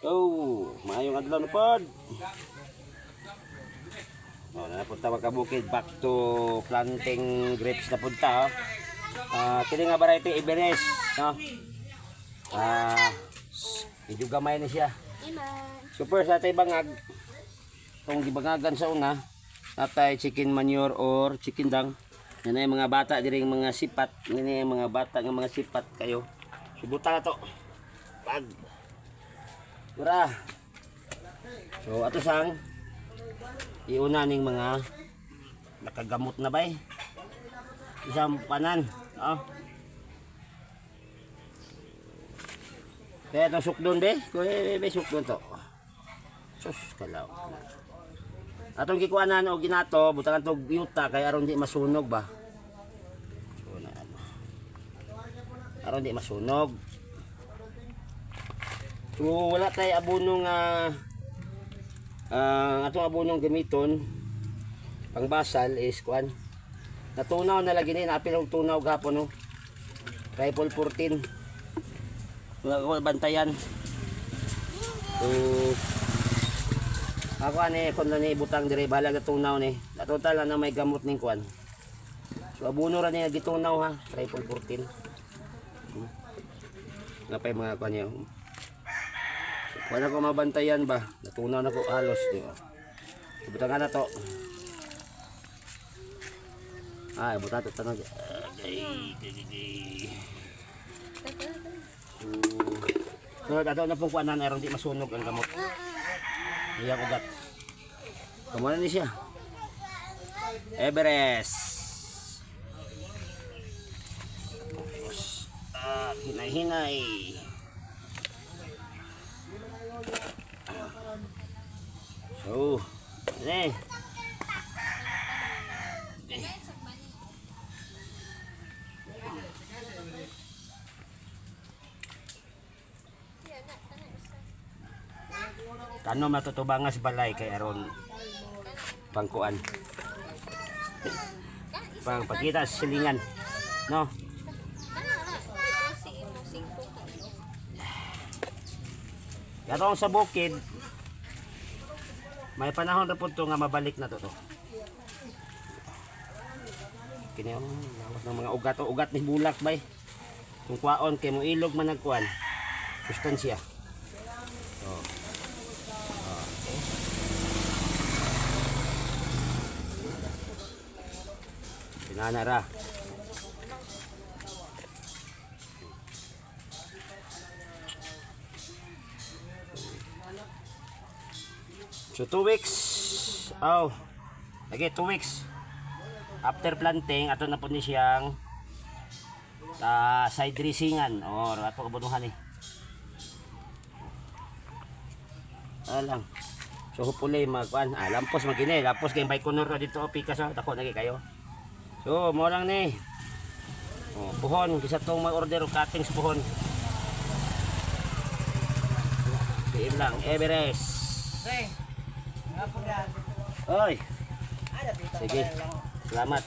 Oh, maayong adlaw na pod. Oh, napunta mga kabukid back to planting grapes na punta. Oh. Ah, kini nga variety Iberes, no? Ah, medyo gamay na siya. Super sa tay bangag. Kung gibangagan sa una, natay chicken manure or chicken dang. Yan ay mga bata diri mga sipat, ini mga bata nga mga sipat kayo. Subutan na to. Pag Ura. So ato sang iuna ning mga nakagamot na bay. Isang panan, oh. Kaya itong sukdon be, kuya be sukdon to. Sus, kalaw. Atong gikuanan o ginato, butangan to yuta kay aron di masunog ba. So. Aron di masunog. So wala tay abono nga ah atong abonong gamiton pang basal is kuan. Natunaw na lagi ni napil og tunaw gapon no. Rifle 14. Wala bantayan. So ako ani kon na ni butang dire bahala ga tunaw ni. Total na may gamot ning kuan. So abono ra ni gitunaw ha, rifle 14. Hmm. Nga pa yung mga kuan niya. Wala ko mabantayan ba? Natunaw na ko halos. Di ba? Ibutan na to. Ah, ibutan to tanong. Ay. So, ato na pong kuanan aron di masunog ang gamot. Iyang ugat. Kamo ni siya. Everest. Ah, hinay-hinay. So, eh. Kano matutubangas balay kay aron pangkuan. Pang pagkita sa silingan. No? Katong sa bukid, may panahon na po nga mabalik na to to. Kini ang lawas ng mga ugat o ugat ni bulak bay. Kung kwaon kay mo ilog man nagkuan. Sustansya. Oh. Oh, okay. Pinana So two weeks. Oh. Lagi two weeks. After planting, ato na po ni siyang ah, side dressingan or ato kabunuhan eh. Ah lang. So hopefully magkuan, ah, lampos magini, lampos kay Baikonur na dito oh, tako lagi kayo. So mo lang ni. Oh, puhon, kisa tong mag-order og cuttings puhon. Diim lang, Everest. Sing. Oy, napita Sige. salamat.